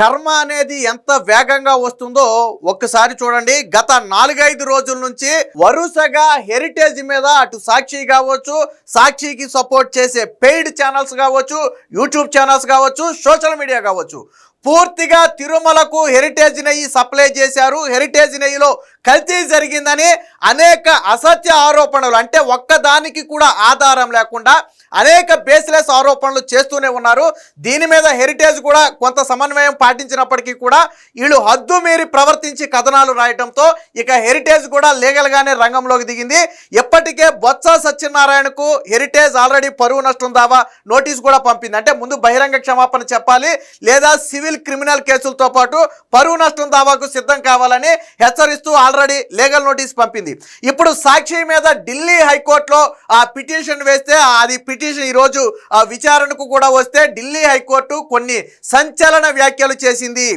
కర్మ అనేది ఎంత వేగంగా వస్తుందో ఒక్కసారి చూడండి. గత నాలుగైదు రోజుల నుంచి వరుసగా హెరిటేజ్ మీద అటు సాక్షి కావచ్చు సాక్షికి సపోర్ట్ చేసే పెయిడ్ ఛానల్స్ కావచ్చు యూట్యూబ్ ఛానల్స్ కావచ్చు సోషల్ మీడియా కావచ్చు. పూర్తిగా తిరుమలకు హెరిటేజ్ నెయ్యి సప్లై చేశారు. హెరిటేజ్ నెయ్యిలో కల్తీ జరిగిందని అనేక అసత్య ఆరోపణలు అంటే ఒక్కదానికి కూడా ఆధారం లేకుండా అనేక బేస్లెస్ ఆరోపణలు చేస్తూనే ఉన్నారు. దీని మీద హెరిటేజ్ కూడా కొంత సమన్వయం పాటించినప్పటికీ కూడా వీళ్ళు హద్దు మీరి ప్రవర్తించి కథనాలు రాయటంతో ఇక హెరిటేజ్ కూడా లీగల్గానే రంగంలోకి దిగింది. ఎప్పటికే బొత్స సత్యనారాయణకు హెరిటేజ్ ఆల్రెడీ పరువు నష్టం దావా నోటీస్ కూడా పంపింది. అంటే ముందు బహిరంగ క్షమాపణ చెప్పాలి లేదా సివిల్ క్రిమినల్ కేసులతో పాటు పరువు నష్టం దావాకు సిద్ధం కావాలని హెచ్చరిస్తూ ఆల్రెడీ లీగల్ నోటీస్ పంపింది. ఇప్పుడు సాక్షి మీద ఢిల్లీ హైకోర్టులో ఆ పిటిషన్ వేస్తే అది పిటిషన్ ఈరోజు ఆ విచారణకు కూడా వస్తే ఢిల్లీ హైకోర్టు కొన్ని సంచలన వ్యాఖ్యలు చేసింది.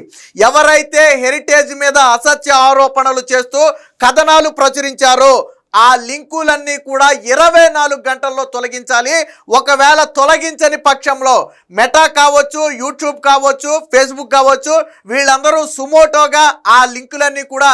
ఎవరైతే హెరిటేజ్ మీద అసత్య ఆరోపణలు చేస్తూ కథనాలు ప్రచురించారో ఆ లింకులన్నీ కూడా ఇరవై నాలుగు గంటల్లో తొలగించాలి. ఒకవేళ తొలగించని పక్షంలో మెటా కావచ్చు యూట్యూబ్ కావచ్చు ఫేస్బుక్ కావచ్చు వీళ్ళందరూ సుమోటోగా ఆ లింకులన్నీ కూడా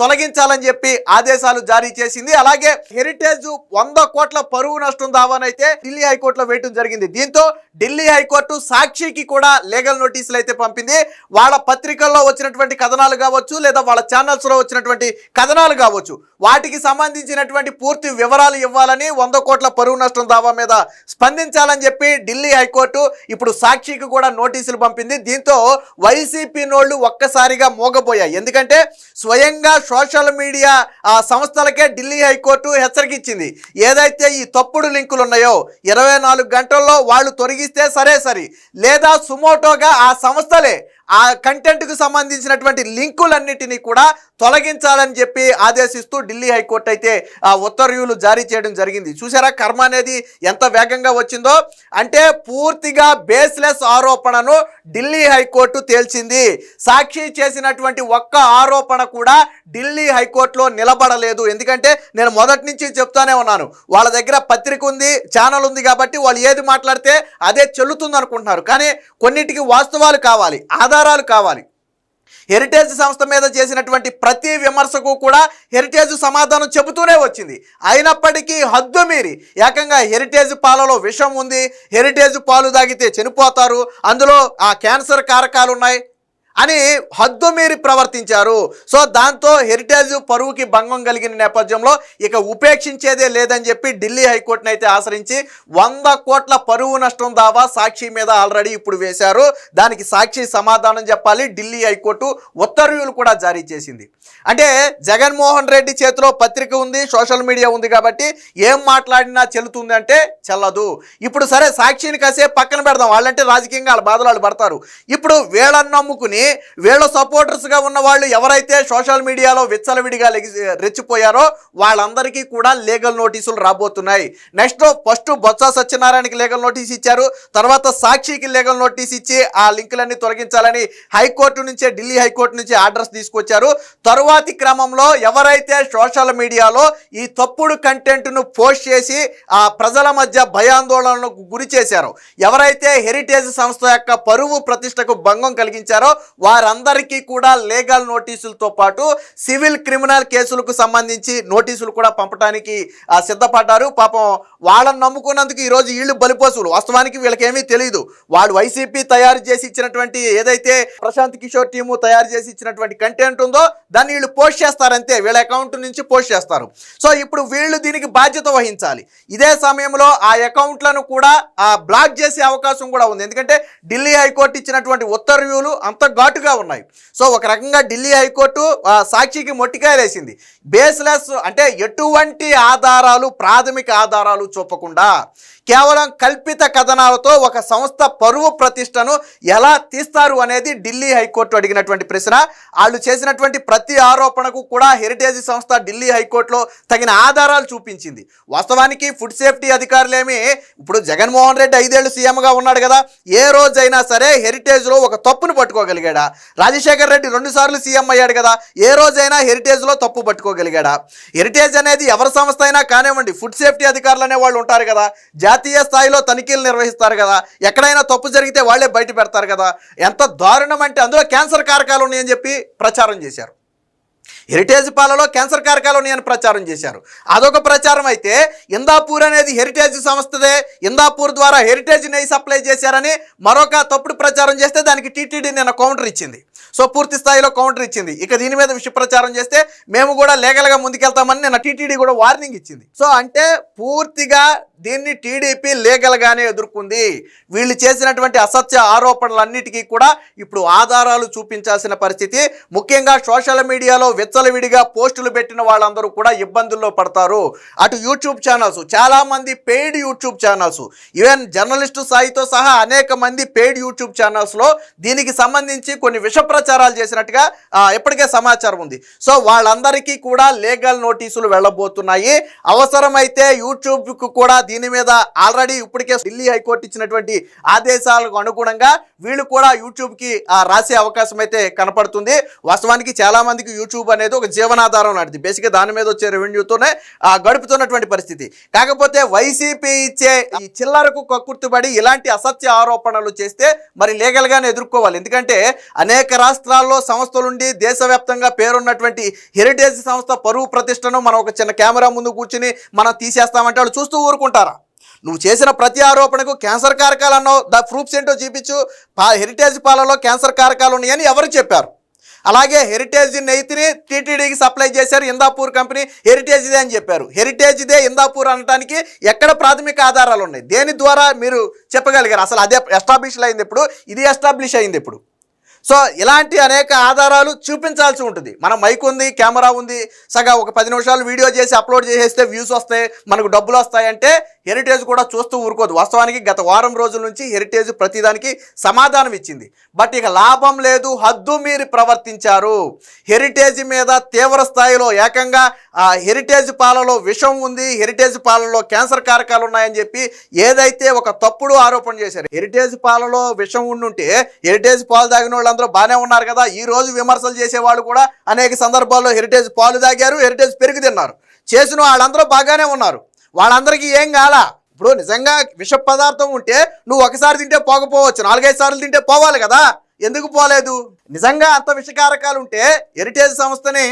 తొలగించాలని చెప్పి ఆదేశాలు జారీ చేసింది. అలాగే హెరిటేజ్ వంద కోట్ల పరువు నష్టం దావానైతే ఢిల్లీ హైకోర్టులో వేయటం జరిగింది. దీంతో ఢిల్లీ హైకోర్టు సాక్షికి కూడా లీగల్ నోటీసులు అయితే పంపింది. వాళ్ళ పత్రికల్లో వచ్చినటువంటి కథనాలు కావచ్చు లేదా వాళ్ళ ఛానల్స్లో వచ్చినటువంటి కథనాలు కావచ్చు వాటికి సంబంధించిన సంబంధించినటువంటి పూర్తి వివరాలు ఇవ్వాలని వంద కోట్ల పరువు నష్టం దావా మీద స్పందించాలని చెప్పి ఢిల్లీ హైకోర్టు ఇప్పుడు సాక్షికి కూడా నోటీసులు పంపింది. దీంతో వైసీపీ నోళ్ళు ఒక్కసారిగా మోగపోయాయి ఎందుకంటే స్వయంగా సోషల్ మీడియా ఆ సంస్థలకే ఢిల్లీ హైకోర్టు హెచ్చరిక ఇచ్చింది ఏదైతే ఈ తప్పుడు లింకులు ఉన్నాయో ఇరవై నాలుగు గంటల్లో వాళ్ళు తొలగిస్తే సరే సరి. లేదా సుమోటోగా ఆ సంస్థలే ఆ కంటెంట్కు సంబంధించినటువంటి లింకులన్నిటినీ కూడా తొలగించాలని చెప్పి ఆదేశిస్తూ ఢిల్లీ హైకోర్టు అయితే ఆ ఉత్తర్వులు జారీ చేయడం జరిగింది. చూసారా కర్మ అనేది ఎంత వేగంగా వచ్చిందో? అంటే పూర్తిగా బేస్లెస్ ఆరోపణను ఢిల్లీ హైకోర్టు తేల్చింది. సాక్షి చేసినటువంటి ఒక్క ఆరోపణ కూడా ఢిల్లీ హైకోర్టులో నిలబడలేదు. ఎందుకంటే నేను మొదటి నుంచి చెప్తానే ఉన్నాను. వాళ్ళ దగ్గర పత్రిక ఉంది ఛానల్ ఉంది కాబట్టి వాళ్ళు ఏది మాట్లాడితే అదే చెల్లుతుంది అనుకుంటున్నారు కానీ కొన్నిటికి వాస్తవాలు కావాలి. ఆధారాలు కావాలి. హెరిటేజ్ సంస్థ మీద చేసినటువంటి ప్రతి విమర్శకు కూడా హెరిటేజ్ సమాధానం చెబుతూనే వచ్చింది. అయినప్పటికీ హద్దు మీరి. ఏకంగా హెరిటేజ్ పాలలో విషం ఉంది. హెరిటేజ్ పాలు తాగితే చనిపోతారు. అందులో ఆ క్యాన్సర్ కారకాలు ఉన్నాయి. అని హద్దు మీరి ప్రవర్తించారు. సో దాంతో హెరిటేజ్ పరువుకి భంగం కలిగిన నేపథ్యంలో ఇక ఉపేక్షించేదే లేదని చెప్పి ఢిల్లీ హైకోర్టును అయితే ఆశ్రయించి వంద కోట్ల పరువు నష్టం దావా సాక్షి మీద ఆల్రెడీ ఇప్పుడు వేశారు. దానికి సాక్షి సమాధానం చెప్పాలి. ఢిల్లీ హైకోర్టు ఉత్తర్వులు కూడా జారీ చేసింది. అంటే జగన్మోహన్ రెడ్డి చేతిలో పత్రిక ఉంది సోషల్ మీడియా ఉంది కాబట్టి ఏం మాట్లాడినా చెల్లుతుంది అంటే చెల్లదు. ఇప్పుడు సరే సాక్షిని కాసేపు పక్కన పెడదాం. వాళ్ళంటే రాజకీయంగా వాళ్ళ బాధలు వాళ్ళు పడతారు. ఇప్పుడు వీళ్ళని నమ్ముకుని వీళ్ళ సపోర్టర్స్గా ఉన్న వాళ్ళు ఎవరైతే సోషల్ మీడియాలో విచ్చలవిడిగా రెచ్చిపోయారో వాళ్ళందరికీ కూడా లీగల్ నోటీసులు రాబోతున్నాయి. నెక్స్ట్ ఫస్ట్ బొత్స సత్యనారాయణకి లీగల్ నోటీస్ ఇచ్చారు. తర్వాత సాక్షికి లీగల్ నోటీస్ ఇచ్చి ఆ లింకులన్నీ తొలగించాలని హైకోర్టు నుంచే ఢిల్లీ హైకోర్టు నుంచి ఆర్డర్స్ తీసుకొచ్చారు. తరువాతి క్రమంలో ఎవరైతే సోషల్ మీడియాలో ఈ తప్పుడు కంటెంట్ను పోస్ట్ చేసి ఆ ప్రజల మధ్య భయాందోళనలకు గురి చేశారో ఎవరైతే హెరిటేజ్ సంస్థ యొక్క పరువు ప్రతిష్టకు భంగం కలిగించారో వారందరికీ కూడా లీగల్ నోటీసులతో పాటు సివిల్ క్రిమినల్ కేసులకు సంబంధించి నోటీసులు కూడా పంపడానికి సిద్ధపడ్డారు. పాపం వాళ్ళని నమ్ముకున్నందుకు ఈరోజు వీళ్ళు బలిపోసులు వాస్తవానికి వీళ్ళకేమీ తెలియదు వాళ్ళు వైసీపీ తయారు చేసి ఇచ్చినటువంటి ఏదైతే ప్రశాంత్ కిషోర్ టీము తయారు చేసి ఇచ్చినటువంటి కంటెంట్ ఉందో దాన్ని వీళ్ళు పోస్ట్ చేస్తారంతే. వీళ్ళ అకౌంట్ నుంచి పోస్ట్ చేస్తారు. సో ఇప్పుడు వీళ్ళు దీనికి బాధ్యత వహించాలి. ఇదే సమయంలో ఆ అకౌంట్లను కూడా బ్లాక్ చేసే అవకాశం కూడా ఉంది. ఎందుకంటే ఢిల్లీ హైకోర్టు ఇచ్చినటువంటి ఉత్తర్వులు అంత ఘాటుగా ఉన్నాయి. సో ఒక రకంగా ఢిల్లీ హైకోర్టు సాక్షికి మొట్టికాయలేసింది బేస్లెస్ అంటే ఎటువంటి ఆధారాలు ప్రాథమిక ఆధారాలు చూపకుండా కేవలం కల్పిత కథనాలతో ఒక సంస్థ పరువు ప్రతిష్టను ఎలా తీస్తారు అనేది ఢిల్లీ హైకోర్టు అడిగినటువంటి ప్రశ్న. వాళ్ళు చేసినటువంటి ప్రతి ఆరోపణకు కూడా హెరిటేజ్ సంస్థ ఢిల్లీ హైకోర్టులో తగిన ఆధారాలు చూపించింది. వాస్తవానికి ఫుడ్ సేఫ్టీ అధికారులేమి ఇప్పుడు జగన్మోహన్ రెడ్డి ఐదేళ్ళు సీఎంగా ఉన్నాడు కదా ఏ రోజైనా సరే హెరిటేజ్లో ఒక తప్పును పట్టుకోగలిగాడా? రాజశేఖర్ రెడ్డి రెండుసార్లు సీఎం అయ్యాడు కదా ఏ రోజైనా హెరిటేజ్లో తప్పు పట్టుకోగలిగాడా? హెరిటేజ్ అనేది ఎవరి సంస్థ అయినా కానివ్వండి ఫుడ్ సేఫ్టీ అధికారులు అనే వాళ్ళు ఉంటారు కదా జాతీయ స్థాయిలో తనిఖీలు నిర్వహిస్తారు కదా. ఎక్కడైనా తప్పు జరిగితే వాళ్ళే బయట పెడతారు కదా. ఎంత దారుణం అంటే అందులో క్యాన్సర్ కారకాలు ఉన్నాయని చెప్పి ప్రచారం చేశారు. హెరిటేజ్ పాలలో క్యాన్సర్ కారకాలు ఉన్నాయని ప్రచారం చేశారు. అదొక ప్రచారం అయితే ఇందాపూర్ అనేది హెరిటేజ్ సంస్థదే. ఇందాపూర్ ద్వారా హెరిటేజ్ నెయ్యి సప్లై చేశారని మరొక తప్పుడు ప్రచారం చేస్తే దానికి టీటీడీ నిన్న కౌంటర్ ఇచ్చింది. సో పూర్తి స్థాయిలో కౌంటర్ ఇచ్చింది. ఇక దీని మీద విషయ ప్రచారం చేస్తే మేము కూడా లీగల్గా ముందుకెళ్తామని నిన్న టీటీడీ కూడా వార్నింగ్ ఇచ్చింది. సో అంటే పూర్తిగా దీన్ని టీడీపీ లీగల్గానే ఎదుర్కొంది. వీళ్ళు చేసినటువంటి అసత్య ఆరోపణలన్నిటికీ కూడా ఇప్పుడు ఆధారాలు చూపించాల్సిన పరిస్థితి. ముఖ్యంగా సోషల్ మీడియాలో విచ్చలవిడిగా పోస్టులు పెట్టిన వాళ్ళందరూ కూడా ఇబ్బందుల్లో పడతారు. అటు యూట్యూబ్ ఛానల్స్ చాలామంది paid YouTube channels even journalist సాయితో సహా అనేక మంది పెయిడ్ యూట్యూబ్ ఛానల్స్లో దీనికి సంబంధించి కొన్ని విష ప్రచారాలు చేసినట్టుగా ఇప్పటికే సమాచారం ఉంది. సో వాళ్ళందరికీ కూడా లీగల్ నోటీసులు వెళ్ళబోతున్నాయి. అవసరమైతే యూట్యూబ్కు కూడా దీని మీద ఆల్రెడీ ఇప్పటికే ఢిల్లీ హైకోర్టు ఇచ్చినటువంటి ఆదేశాలకు అనుగుణంగా వీళ్ళు కూడా యూట్యూబ్కి కి రాసే అవకాశం అయితే కనపడుతుంది. వాస్తవానికి చాలా మందికి యూట్యూబ్ అనేది ఒక జీవనాధారం లాంటిది. బేసిక్గా దాని మీద వచ్చే రెవెన్యూతోనే గడుపుతున్నటువంటి పరిస్థితి. కాకపోతే వైసీపీ ఇచ్చే ఈ చిల్లరకు కక్కుర్తిపడి ఇలాంటి అసత్య ఆరోపణలు చేస్తే మరి లీగల్గానే ఎదుర్కోవాలి. ఎందుకంటే అనేక రాష్ట్రాల్లో సంస్థలుండి దేశవ్యాప్తంగా పేరున్నటువంటి హెరిటేజ్ సంస్థ పరువు ప్రతిష్టను మనం ఒక చిన్న కెమెరా ముందు కూర్చుని మనం తీసేస్తామంటే వాళ్ళు చూస్తూ ఊరుకుంటారు. నువ్వు చేసిన ప్రతి ఆరోపణకు క్యాన్సర్ కారకాలు అన్నావు ద ప్రూఫ్స్ ఏంటో చూపించు. పా హెరిటేజ్ పాలలో క్యాన్సర్ కారకాలు ఉన్నాయని ఎవరు చెప్పారు? అలాగే హెరిటేజ్ నెయ్యిని టీటీడీకి సప్లై చేశారు ఇందాపూర్ కంపెనీ హెరిటేజ్దే అని చెప్పారు. హెరిటేజ్దే ఇందాపూర్ అనడానికి ఎక్కడ ప్రాథమిక ఆధారాలు ఉన్నాయి? దేని ద్వారా మీరు చెప్పగలిగారు? అసలు అదే ఎస్టాబ్లిష్ అయింది ఇప్పుడు ఇది ఎస్టాబ్లిష్ అయింది ఇప్పుడు సో ఇలాంటి అనేక ఆధారాలు చూపించాల్సి ఉంటుంది. మన మైక్ ఉంది కెమెరా ఉంది సగా ఒక పది నిమిషాలు వీడియో చేసి అప్లోడ్ చేసేస్తే వ్యూస్ వస్తాయి మనకు డబ్బులు వస్తాయంటే హెరిటేజ్ కూడా చూస్తూ ఊరుకోదు. వాస్తవానికి గత వారం రోజుల నుంచి హెరిటేజ్ ప్రతిదానికి సమాధానం ఇచ్చింది. బట్ ఇక లాభం లేదు హద్దు మీరు ప్రవర్తించారు. హెరిటేజ్ మీద తీవ్ర స్థాయిలో ఏకంగా ఆ హెరిటేజ్ పాలలో విషం ఉంది హెరిటేజ్ పాలలో క్యాన్సర్ కారకాలు ఉన్నాయని చెప్పి ఏదైతే ఒక తప్పుడు ఆరోపణ చేశారు హెరిటేజ్ పాలలో విషం ఉండుంటే హెరిటేజ్ పాలు తాగిన వాళ్ళందరూ బాగానే ఉన్నారు కదా. ఈ రోజు విమర్శలు చేసేవాళ్ళు కూడా అనేక సందర్భాల్లో హెరిటేజ్ పాలు తాగారు హెరిటేజ్ పెరుగు తిన్నారు. చేసిన వాళ్ళందరూ బాగానే ఉన్నారు. వాళ్ళందరికీ ఏం కాల? ఇప్పుడు నిజంగా విష పదార్థం ఉంటే నువ్వు ఒకసారి తింటే పోకపోవచ్చు నాలుగైదు సార్లు తింటే పోవాలి కదా? ఎందుకు పోలేదు? నిజంగా అంత విషకారకాలు ఉంటే హెరిటేజ్ సంస్థని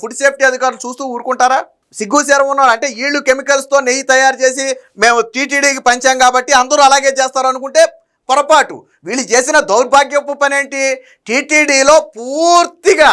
ఫుడ్ సేఫ్టీ అధికారులు చూస్తూ ఊరుకుంటారా? సిగ్గు సేరం ఉన్నారు అంటే వీళ్ళు కెమికల్స్తో నెయ్యి తయారు చేసి మేము టీటీడీకి పంచాం కాబట్టి అందరూ అలాగే చేస్తారు అనుకుంటే పొరపాటు. వీళ్ళు చేసిన దౌర్భాగ్యపు పని ఏంటి టీటీడీలో పూర్తిగా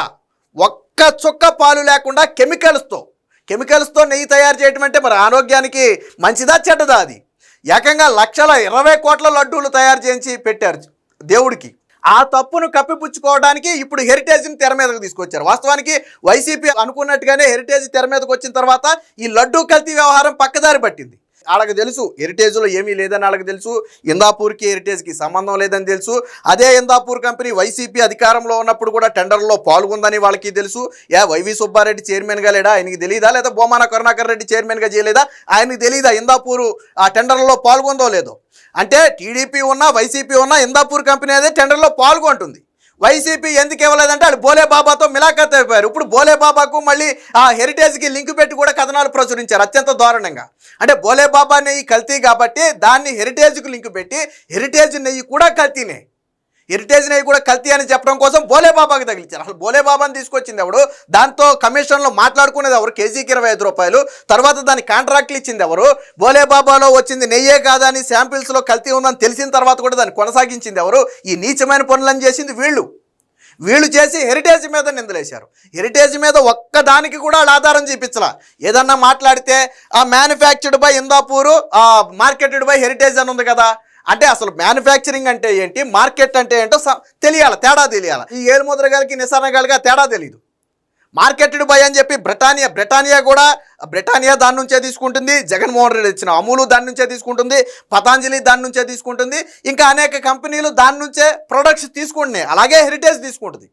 ఒక్క చుక్క పాలు లేకుండా కెమికల్స్తో కెమికల్స్తో నెయ్యి తయారు చేయటం అంటే మరి ఆరోగ్యానికి మంచిదా చెడ్డదా అది? ఏకంగా లక్షల ఇరవై కోట్ల లడ్డూలు తయారు చేయించి పెట్టారు దేవుడికి. ఆ తప్పును కప్పిపుచ్చుకోవడానికి ఇప్పుడు హెరిటేజ్ని తెర మీదకు తీసుకొచ్చారు. వాస్తవానికి వైసీపీ అనుకున్నట్టుగానే హెరిటేజ్ తెర మీదకి వచ్చిన తర్వాత ఈ లడ్డూ కల్తీ వ్యవహారం పక్కదారి పట్టింది. వాళ్ళకి తెలుసు హెరిటేజ్లో ఏమీ లేదని వాళ్ళకి తెలుసు ఇందాపూర్కి హెరిటేజ్కి సంబంధం లేదని తెలుసు. అదే ఇందాపూర్ కంపెనీ వైసీపీ అధికారంలో ఉన్నప్పుడు కూడా టెండర్లో పాల్గొందని వాళ్ళకి తెలుసు. యా వైవి సుబ్బారెడ్డి చైర్మన్గా లేడా? ఆయనకి తెలియదా లేదా బొమాన కరుణాకర్ రెడ్డి చైర్మన్గా చేయలేదా? ఆయనకి తెలియదా ఇందాపూరు ఆ టెండర్లో పాల్గొందో లేదో? అంటే టీడీపీ ఉన్నా వైసీపీ ఉన్నా ఇందాపూర్ కంపెనీ అదే టెండర్లో పాల్గొంటుంది. వైసీపీ ఎందుకు ఇవ్వలేదంటే వాళ్ళు బోలే బాబాతో మిలాఖత్ అయిపోయారు. ఇప్పుడు బోలే బాబాకు మళ్ళీ ఆ హెరిటేజ్కి లింక్ పెట్టి కూడా కథనాలు ప్రచురించారు అత్యంత దారుణంగా. అంటే బోలే బాబా నెయ్యి కల్తీ కాబట్టి దాన్ని హెరిటేజ్కి లింక్ పెట్టి హెరిటేజ్ నెయ్యి కూడా కల్తీనే. ఇరిటేషన్ అయ్యి కూడా కల్తీ అని చెప్పడం కోసం బోలే బాబాకి తగిలించారు. అసలు బోలే బాబాని తీసుకొచ్చింది ఎవడు దాంతో కమిషన్లో మాట్లాడుకునేది ఎవరు? కేజీకి ఇరవై ఐదు రూపాయలు. తర్వాత దాని కాంట్రాక్ట్లు ఇచ్చింది ఎవరు? బోలే బాబాలో వచ్చింది నెయ్యే కాదని శాంపిల్స్లో కల్తీ ఉందని తెలిసిన తర్వాత కూడా దాన్ని కొనసాగించింది ఎవరు? ఈ నీచమైన పనులను చేసింది వీళ్ళు. వీళ్ళు చేసి హెరిటేజ్ మీద నిందలేశారు. హెరిటేజ్ మీద ఒక్కదానికి కూడా వాళ్ళు ఆధారం చూపించలా. ఏదన్నా మాట్లాడితే ఆ manufactured by Indapur marketed by Heritage అని ఉంది కదా. అంటే అసలు మ్యానుఫ్యాక్చరింగ్ అంటే ఏంటి? మార్కెట్ అంటే ఏంటో స- తెలియాలి తేడా తెలియాలి. ఈ ఏలుముద్ర గారికి నిసారణ గారికి తేడా తెలియదు మార్కెటెడ్ బై అని చెప్పి బ్రిటానియా బ్రిటానియా కూడా బ్రిటానియా దాని నుంచే తీసుకుంటుంది జగన్మోహన్ రెడ్డి ఇచ్చిన అమూలు దాని నుంచే తీసుకుంటుంది పతాంజలి దాని నుంచే తీసుకుంటుంది ఇంకా అనేక కంపెనీలు దాని నుంచే ప్రొడక్ట్స్ తీసుకుంటున్నాయి. అలాగే హెరిటేజ్ తీసుకుంటుంది.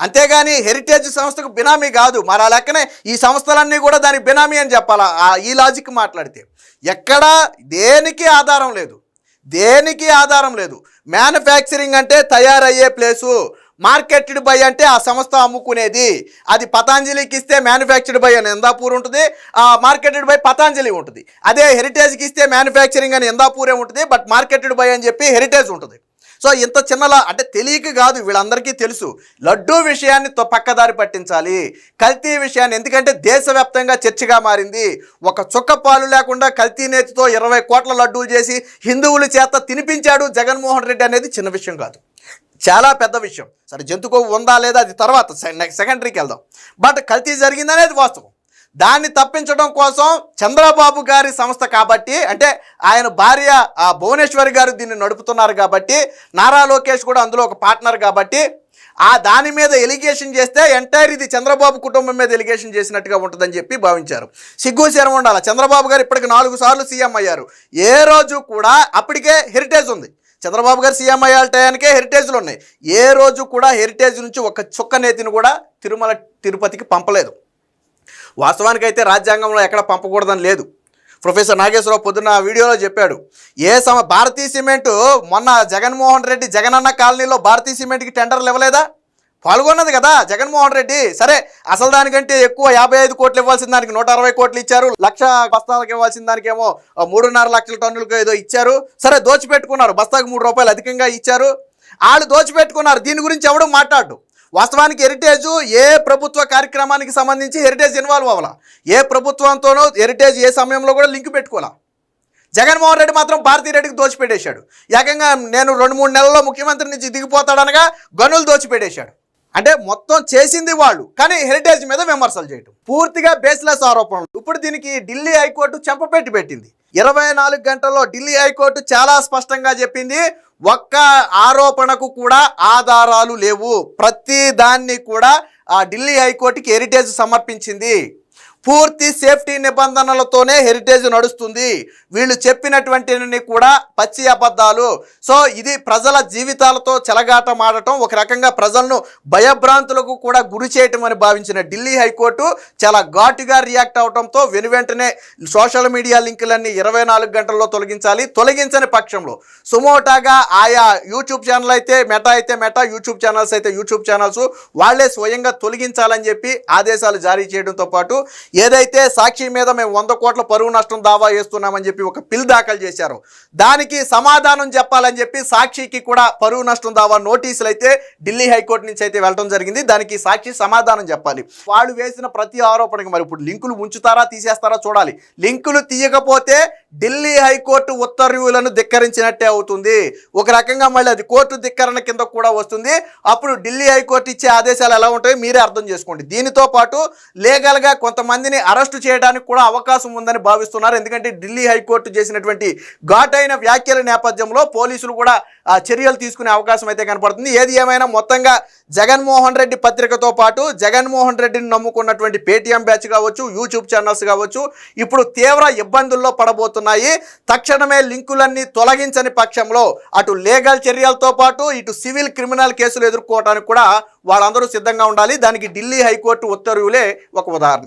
అంతేగాని హెరిటేజ్ సంస్థకు బినామీ కాదు. మరి ఆ లెక్కనే ఈ సంస్థలన్నీ కూడా దానికి బినామీ అని చెప్పాలా? ఈ లాజిక్ మాట్లాడితే. ఎక్కడా దేనికి ఆధారం లేదు. దేనికి ఆధారం లేదు? మ్యానుఫ్యాక్చరింగ్ అంటే తయారయ్యే ప్లేసు. మార్కెటెడ్ బై అంటే ఆ సంస్థ అమ్ముకునేది. అది పతాంజలికి ఇస్తే మ్యానుఫ్యాక్చర్డ్ బై అని ఎందాపూర్ ఉంటుంది. ఆ మార్కెటెడ్ బై పతాంజలి ఉంటుంది. అదే హెరిటేజ్కి ఇస్తే మ్యానుఫ్యాక్చరింగ్ అని ఎందాపూరే ఉంటుంది. బట్ మార్కెటెడ్ బై అని చెప్పి హెరిటేజ్ ఉంటుంది. సో ఇంత చిన్నలా అంటే తెలియక కాదు వీళ్ళందరికీ తెలుసు. లడ్డూ విషయాన్ని తో- పక్కదారి పట్టించాలి. కల్తీ విషయాన్ని ఎందుకంటే దేశవ్యాప్తంగా చర్చగా మారింది. ఒక చుక్క పాలు లేకుండా కల్తీ నేతితో ఇరవై కోట్ల లడ్డూలు చేసి హిందువుల చేత తినిపించాడు జగన్మోహన్ రెడ్డి అనేది చిన్న విషయం కాదు. చాలా పెద్ద విషయం. సరే జంతుకో ఉందా లేదా అది తర్వాత సెకండరీకి వెళ్దాం. బట్ కల్తీ జరిగిందనేది వాస్తవం. దాన్ని తప్పించడం కోసం చంద్రబాబు గారి సంస్థ కాబట్టి అంటే ఆయన భార్య ఆ భువనేశ్వరి గారు దీన్ని నడుపుతున్నారు కాబట్టి నారా లోకేష్ కూడా అందులో ఒక పార్ట్నర్ కాబట్టి ఆ దాని మీద ఎలిగేషన్ చేస్తే ఎంటైర్ ఇది చంద్రబాబు కుటుంబం మీద ఎలిగేషన్ చేసినట్టుగా ఉంటుందని చెప్పి భావించారు. సిగ్గు శరం ఉండాలి? చంద్రబాబు గారు ఇప్పటికి నాలుగు సార్లు సీఎం అయ్యారు. ఏ రోజు కూడా అప్పటికే హెరిటేజ్ ఉంది. చంద్రబాబు గారు సీఎం అయ్యాల టయానికే హెరిటేజ్లు ఉన్నాయి. ఏ రోజు కూడా హెరిటేజ్ నుంచి ఒక చుక్క నేతిని కూడా తిరుమల తిరుపతికి పంపలేదు. వాస్తవానికి అయితే రాజ్యాంగంలో ఎక్కడ పంపకూడదని లేదు. ప్రొఫెసర్ నాగేశ్వరరావు పొద్దున్న వీడియోలో చెప్పాడు ఏ సమ భారతీయ సిమెంట్ మొన్న జగన్మోహన్ రెడ్డి జగనన్న కాలనీలో భారతీయ సిమెంట్కి టెండర్లు ఇవ్వలేదా పాల్గొన్నది కదా జగన్మోహన్ రెడ్డి. సరే అసలు దానికంటే ఎక్కువ యాభై ఐదు కోట్లు ఇవ్వాల్సిన దానికి నూట అరవై కోట్లు ఇచ్చారు లక్ష బస్తాలకు ఇవ్వాల్సిన దానికేమో మూడున్నర లక్షల టన్నులకు ఏదో ఇచ్చారు. సరే దోచిపెట్టుకున్నారు బస్తాకు మూడు రూపాయలు అధికంగా ఇచ్చారు. వాళ్ళు దోచిపెట్టుకున్నారు దీని గురించి ఎవడు మాట్లాడు? వాస్తవానికి హెరిటేజ్ ఏ ప్రభుత్వ కార్యక్రమానికి సంబంధించి హెరిటేజ్ ఇన్వాల్వ్ అవ్వాలా? ఏ ప్రభుత్వంతోనో హెరిటేజ్ ఏ సమయంలో కూడా లింక్ పెట్టుకోవాలా? జగన్మోహన్ రెడ్డి మాత్రం భారతీ రెడ్డికి దోచిపెట్టేశాడు. ఏకంగా నేను రెండు మూడు నెలల్లో ముఖ్యమంత్రి నుంచి దిగిపోతాడనగా గనులు దోచిపెట్టేశాడు. అంటే మొత్తం చేసింది వాళ్ళు కానీ హెరిటేజ్ మీద విమర్శలు చేయటం. పూర్తిగా బేస్లెస్ ఆరోపణలు. ఇప్పుడు దీనికి ఢిల్లీ హైకోర్టు చెంపపెట్టి పెట్టింది. ఇరవై నాలుగు గంటల్లో ఢిల్లీ హైకోర్టు చాలా స్పష్టంగా చెప్పింది. ఒక్క ఆరోపణకు కూడా ఆధారాలు లేవు. ప్రతి దాన్ని కూడా ఆ ఢిల్లీ హైకోర్టుకి హెరిటేజ్ సమర్పించింది. పూర్తి సేఫ్టీ నిబంధనలతోనే హెరిటేజ్ నడుస్తుంది. వీళ్ళు చెప్పినటువంటిని కూడా పచ్చి అబద్ధాలు. సో ఇది ప్రజల జీవితాలతో చెలగాటం ఆడటం ఒక రకంగా ప్రజలను భయభ్రాంతులకు కూడా గురి చేయటం అని భావించిన ఢిల్లీ హైకోర్టు చాలా ఘాటుగా రియాక్ట్ అవడంతో వెను వెంటనే సోషల్ మీడియా లింకులన్నీ ఇరవై నాలుగు గంటల్లో తొలగించాలి. తొలగించని పక్షంలో సుమోటాగా ఆయా యూట్యూబ్ ఛానల్ అయితే మెటా అయితే మెటా యూట్యూబ్ ఛానల్స్ అయితే యూట్యూబ్ ఛానల్స్ వాళ్ళే స్వయంగా తొలగించాలని చెప్పి ఆదేశాలు జారీ చేయడంతో పాటు ఏదైతే సాక్షి మీద మేము వంద కోట్ల పరువు నష్టం దావా వేస్తున్నామని చెప్పి ఒక పిల్ దాఖలు చేశారు. దానికి సమాధానం చెప్పాలని చెప్పి సాక్షికి కూడా పరువు నష్టం దావా నోటీసులు అయితే ఢిల్లీ హైకోర్టు నుంచి అయితే వెళ్ళడం జరిగింది. దానికి సాక్షి సమాధానం చెప్పాలి. వాళ్ళు వేసిన ప్రతి ఆరోపణకి మరి ఇప్పుడు లింకులు ఉంచుతారా తీసేస్తారా చూడాలి. లింకులు తీయకపోతే ఢిల్లీ హైకోర్టు ఉత్తర్వులను ధిక్కరించినట్టే అవుతుంది. ఒక రకంగా మళ్ళీ అది కోర్టు ధిక్కరణ కింద కూడా వస్తుంది. అప్పుడు ఢిల్లీ హైకోర్టు ఇచ్చే ఆదేశాలు ఎలా ఉంటాయో మీరే అర్థం చేసుకోండి. దీనితో పాటు లీగల్గా కొంతమందిని అరెస్టు చేయడానికి కూడా అవకాశం ఉందని భావిస్తున్నారు. ఎందుకంటే ఢిల్లీ హైకోర్టు చేసినటువంటి ఘాటైన వ్యాఖ్యల నేపథ్యంలో పోలీసులు కూడా ఆ, చర్యలు తీసుకునే అవకాశం అయితే కనపడుతుంది. ఏది ఏమైనా మొత్తంగా జగన్మోహన్ రెడ్డి పత్రికతో పాటు జగన్మోహన్ రెడ్డిని నమ్ముకున్నటువంటి పేటీఎం బ్యాచ్ కావచ్చు యూట్యూబ్ ఛానల్స్ కావచ్చు ఇప్పుడు తీవ్ర ఇబ్బందుల్లో పడబోతున్నాయి తక్షణమే లింకులన్నీ తొలగించని పక్షంలో అటు లీగల్ చర్యలతో పాటు ఇటు సివిల్ క్రిమినల్ కేసులు ఎదుర్కోవడానికి కూడా వాళ్ళందరూ సిద్ధంగా ఉండాలి. దానికి ఢిల్లీ హైకోర్టు ఉత్తర్వులే ఒక ఉదాహరణ.